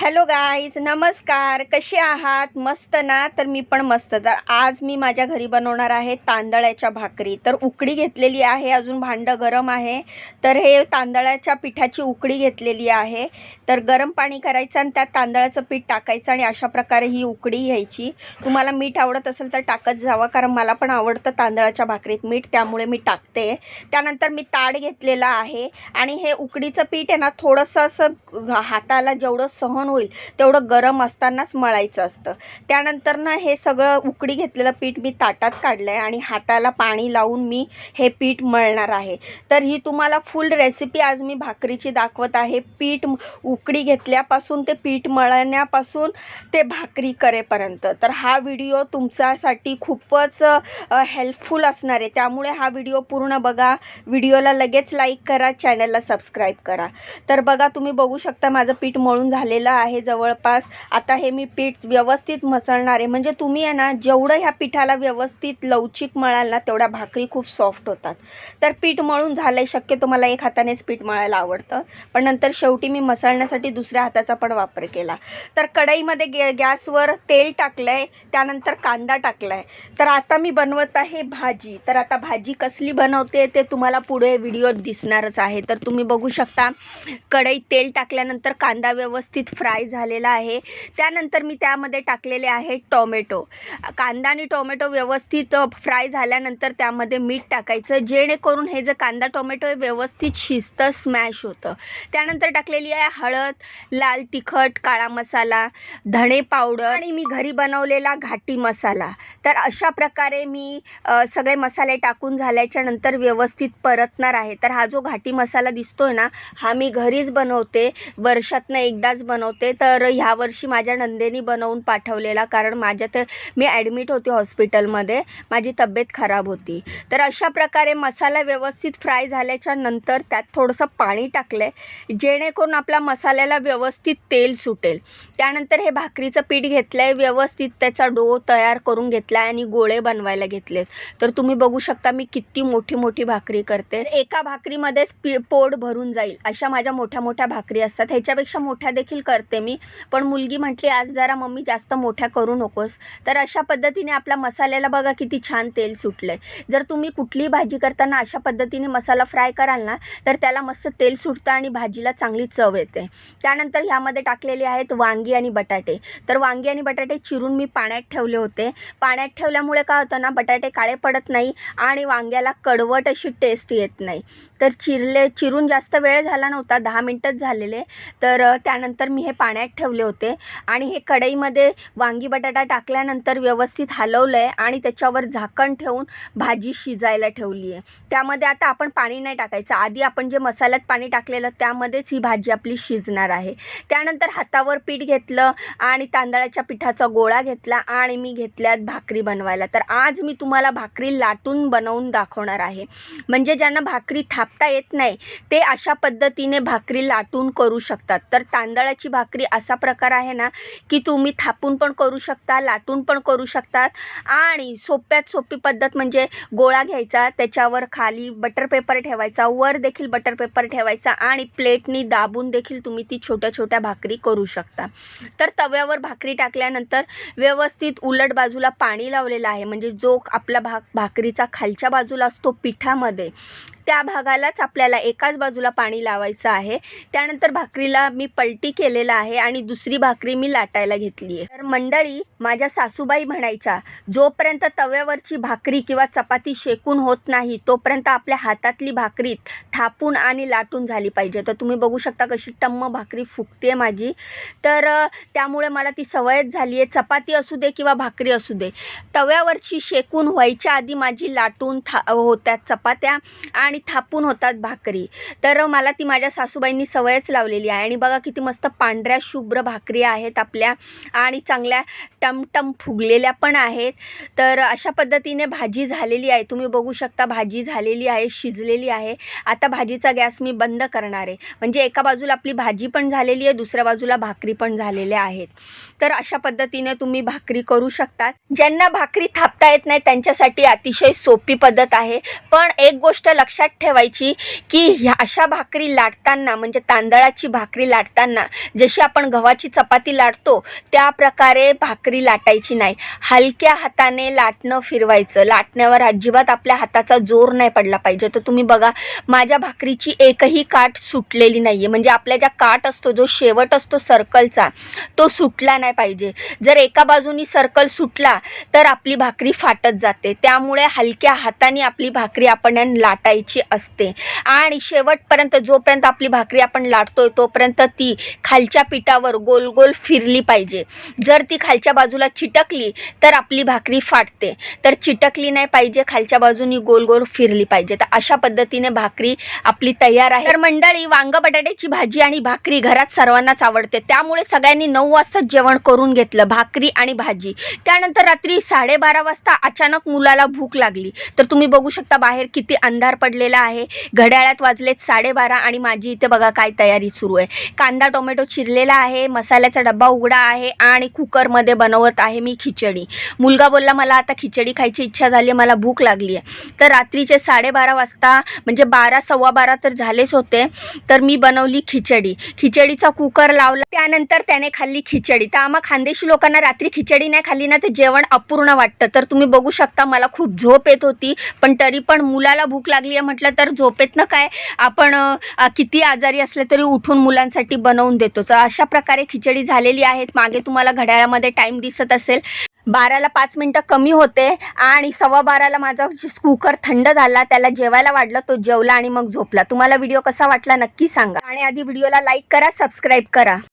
Hello guys नमस्कार. कसे आहात? मस्त ना? तर मी पण मस्त. तर आज मी माझ्या घरी बनवणार आहे तांदळाच्या भाकरी. तर उकडी घेतलेली आहे अजून भांडं गरम आहे. तर हे तांदळाच्या पिठाची उकडी घेतलेली आहे. तर गरम पाणी करायचं आणि त्यात तांदळाचं पीठ टाकायचं आणि अशा प्रकारे ही उकडी घ्यायची. तुम्हाला मीठ आवडत असेल तर टाकत जावं कारण मला पण आवडतं तांदळाच्या भाकरीत मीठ. त्यामुळे मी टाकते. त्यानंतर मी ताड घेतलेला आहे. आणि हे उकडीचं पीठ आहे ना थोडंसं असं हाताला जेवढं सहन होईल. तेवढं गरम असतानाच मळायचं असतं. त्यानंतर ना हे सगळं उकडी घेतलेलं पीठ मी ताटात काढलं आहे आणि हाताला पाणी लावून मी हे पीठ मळणार आहे. तर ही तुम्हाला फुल रेसिपी आज मी भाकरीची दाखवत आहे. पीठ उकडी घेतल्यापासून ते पीठ मळण्यापासून ते भाकरी करेपर्यंत. तर हा व्हिडिओ तुमच्यासाठी खूपच हेल्पफुल असणार आहे. त्यामुळे हा व्हिडिओ पूर्ण बघा. व्हिडिओला लगेच लाईक करा. चॅनलला सबस्क्राईब करा. तर बघा तुम्ही बघू शकता माझं पीठ मळून झालेलं आहे जवळपास. आता हे मी पीठ व्यवस्थित मसळणार आहे. म्हणजे तुम्ही आहे ना जेवढं ह्या पिठाला व्यवस्थित लवचिक मळाल ना तेवढ्या भाकरी खूप सॉफ्ट होतात. तर पीठ मळून झालं आहे शक्यतो मला एक हातानेच पीठ मळायला आवडतं. पण नंतर शेवटी मी मसळण्यासाठी दुसऱ्या हाताचा पण वापर केला. तर कढईमध्ये गे गॅसवर तेल टाकलं आहे त्यानंतर कांदा टाकला आहे तर आता मी बनवत आहे भाजी. तर आता भाजी कसली बनवते ते तुम्हाला पुढे व्हिडिओत दिसणारच आहे. तर तुम्ही बघू शकता कढईत तेल टाकल्यानंतर कांदा व्यवस्थित फ्राय फ्राय झालेला आहे. त्यानंतर मी त्यामध्ये टाकलेले आहे टोमॅटो. कांदा आणि टोमॅटो व्यवस्थित फ्राय झाल्यानंतर त्यामध्ये मीठ टाकायचं. जेणेकरून हे जे कांदा टोमॅटो आहे व्यवस्थित शिजतं स्मॅश होतं. त्यानंतर टाकलेली आहे हळद लाल तिखट काळा मसाला धणे पावडर आणि मी घरी बनवलेला घाटी मसाला. तर अशा प्रकारे मी सगळे मसाले टाकून झाल्याच्यानंतर व्यवस्थित परतणार आहे. तर हा जो घाटी मसाला दिसतोय ना हा मी घरीच बनवते. वर्षातनं एकदाच बनवते. तर ह्या वर्षी माझ्या नंदेनी बनवून पाठवलेला कारण माझ्या तर मी ॲडमिट होते हॉस्पिटलमध्ये माझी तब्येत खराब होती. तर अशा प्रकारे मसाला व्यवस्थित फ्राय झाल्याच्यानंतर त्यात थोडंसं पाणी टाकलं आहे जेणेकरून आपल्या मसाल्याला व्यवस्थित तेल सुटेल. त्यानंतर हे भाकरीचं पीठ घेतलं आहे व्यवस्थित त्याचा डो तयार करून घेतला आहे आणि गोळे बनवायला घेतलेत. तर तुम्ही बघू शकता मी किती मोठी मोठी भाकरी करते. एका भाकरीमध्येच पी पोट भरून जाईल अशा माझ्या मोठ्या मोठ्या भाकरी असतात. ह्याच्यापेक्षा मोठ्या देखील कर करते मी. पण मुलगी म्हटली आज जरा मम्मी जास्त मोठ्या करू नकोस. तर अशा पद्धतीने आपल्या मसाल्याला बघा किती छान तेल सुटलं आहे जर तुम्ही कुठलीही भाजी करताना अशा पद्धतीने मसाला फ्राय कराल ना तर त्याला मस्त तेल सुटतं आणि भाजीला चांगली चव येते. त्यानंतर ह्यामध्ये टाकलेले आहेत वांगी आणि बटाटे. तर वांगी आणि बटाटे चिरून मी पाण्यात ठेवले होते. पाण्यात ठेवल्यामुळे काय होतं ना बटाटे काळे पडत नाही आणि वांग्याला कडवट अशी टेस्ट येत नाही. तर चिरले चिरून जास्त वेळ झाला नव्हता दहा मिनटंच झालेले. तर त्यानंतर मी हे पाण्यात ठेवले होते. आणि हे कढईमध्ये वांगी बटाटा टाकल्यानंतर व्यवस्थित हलवलं आहे आणि त्याच्यावर झाकण ठेवून भाजी शिजायला ठेवली आहे त्यामध्ये आता आपण पाणी नाही टाकायचं. आधी आपण जे मसाल्यात पाणी टाकलेलं त्यामध्येच ही भाजी आपली शिजणार आहे. त्यानंतर हातावर पीठ घेतलं आणि तांदळाच्या पिठाचा गोळा घेतला आणि मी घेतल्यात भाकरी बनवायला. तर आज मी तुम्हाला भाकरी लाटून बनवून दाखवणार आहे. म्हणजे ज्यांना भाकरी थापता येत नाही. ते अशा पद्धतीने भाकरी लाटून करू शकतात. तर तांदळाची भाकरी असा प्रकार आहे ना की तुम्ही थापून पण करू शकता लाटून पण करू शकतात. आणि सोप्यात सोपी पद्धत म्हणजे गोळा घ्यायचा त्याच्यावर खाली बटर पेपर ठेवायचा वर देखील बटर पेपर ठेवायचा आणि प्लेटनी दाबून देखील तुम्ही ती छोट्या छोट्या भाकरी करू शकता. तर तव्यावर भाकरी टाकल्यानंतर व्यवस्थित उलट बाजूला पाणी लावलेलं आहे. म्हणजे जो आपला भाग भाकरीचा खालच्या बाजूला असतो पिठामध्ये त्या भागालाच आपल्याला एकाच बाजूला पाणी लावायचं आहे. त्यानंतर भाकरीला मी पलटी केलेलं आहे आणि दुसरी भाकरी मी लाटायला घेतली आहे. तर मंडळी माझ्या सासूबाई म्हणायच्या जोपर्यंत तव्यावरची भाकरी किंवा चपाती शेकून होत नाही तोपर्यंत आपल्या हातातली भाकरीत थापून आणि लाटून झाली पाहिजे. तर तुम्ही बघू शकता कशी टम्म भाकरी फुगते माझी. तर त्यामुळे मला ती सवयच झाली आहे. चपाती असू दे किंवा भाकरी असू दे तव्यावरची शेकून व्हायच्या आधी माझी लाटून था होत्या चपात्या आणि थापून होतात भाकरी. तर मला ती माझ्या सासूबाईंनी सवयच लावलेली आहे. आणि बघा किती मस्त पांढऱ्या शुभ्र भाकरी आहेत आपल्या आणि चांगल्या टमटम फुगलेल्या पण आहेत. तर अशा पद्धतीने भाजी झालेली आहे. तुम्ही बघू शकता भाजी झालेली आहे शिजलेली आहे. आता भाजीचा गॅस मी बंद करणार आहे. म्हणजे एका बाजूला आपली भाजी पण झालेली आहे दुसऱ्या बाजूला भाकरी पण झालेल्या आहेत. तर अशा पद्धतीने तुम्ही भाकरी करू शकतात. ज्यांना भाकरी थापता येत नाही त्यांच्यासाठी अतिशय सोपी पद्धत आहे. पण एक गोष्ट लक्षात लक्षात ठेवायची की ह्या अशा भाकरी लाटताना म्हणजे तांदळाची भाकरी लाटताना जशी आपण गव्हाची चपाती लाटतो त्या प्रकारे भाकरी लाटायची नाही. हलक्या हाताने लाटणं फिरवायचं. लाटण्यावर अजिबात आपल्या हाताचा जोर नाही पडला पाहिजे. तर तुम्ही बघा माझ्या भाकरीची एकही काठ सुटलेली नाही आहे म्हणजे आपल्या ज्या काठ असतो जो शेवट असतो सर्कलचा तो सुटला नाही पाहिजे. जर एका बाजूनी सर्कल सुटला तर आपली भाकरी फाटत जाते. त्यामुळे हलक्या हाताने आपली भाकरी आपण लाटायची असते. आणि शेवटपर्यंत जोपर्यंत आपली भाकरी आपण लाटतोय तोपर्यंत ती खालच्या पिठावर गोल गोल फिरली पाहिजे. जर ती खालच्या बाजूला चिटकली तर आपली भाकरी फाटते. तर चिटकली नाही पाहिजे खालच्या बाजूनी गोल गोल फिरली पाहिजे. तर अशा पद्धतीने भाकरी आपली तयार आहे. तर मंडळी वांग बटाट्याची भाजी आणि भाकरी घरात सर्वांनाच आवडते. त्यामुळे सगळ्यांनी नऊ वाजता जेवण करून घेतलं भाकरी आणि भाजी. त्यानंतर रात्री साडेबारा वाजता अचानक मुलाला भूक लागली. तर तुम्ही बघू शकता बाहेर किती अंधार पडलेला आहे. घड्याळात वाजलेत साडेबारा आणि माझी इथे बघा काय तयारी सुरू आहे. कांदा टोमॅटो चिरलेला आहे. मसाल्याचा डब्बा उघडा आहे आणि कुकरमध्ये बनवत आहे मी खिचडी. मुलगा बोलला मला आता खिचडी खायची इच्छा झाली मला भूक लागली आहे. तर रात्रीचे साडेबारा वाजता म्हणजे बारा सव्वा बारा तर झालेच होते तर मी बनवली खिचडी. खिचडीचा कुकर लावला. त्यानंतर त्याने खाल्ली खिचडी. तर आम्हा खानदेशी लोकांना रात्री खिचडी नाही खाल्ली ना तर जेवण अपूर्ण वाटतं. तर तुम्ही बघू शकता मला खूप झोप येत होती पण तरी पण मुलाला भूक लागली आहे. म्हटलं तर झोपेतनं काय आपण किती आजारी असले तरी उठून मुलांसाठी बनवून देतो. तर अशा प्रकारे खिचडी झालेली आहेत. मागे तुम्हाला घड्याळामध्ये टाईम दिसत असेल. बाराला पाच मिनटं कमी होते आणि सव्वा बाराला माझा कुकर थंड झाला त्याला जेवायला वाढलं तो जेवला आणि मग झोपला. तुम्हाला व्हिडिओ कसा वाटला नक्की सांगा. आणि आधी व्हिडिओला लाईक करा सबस्क्राईब करा.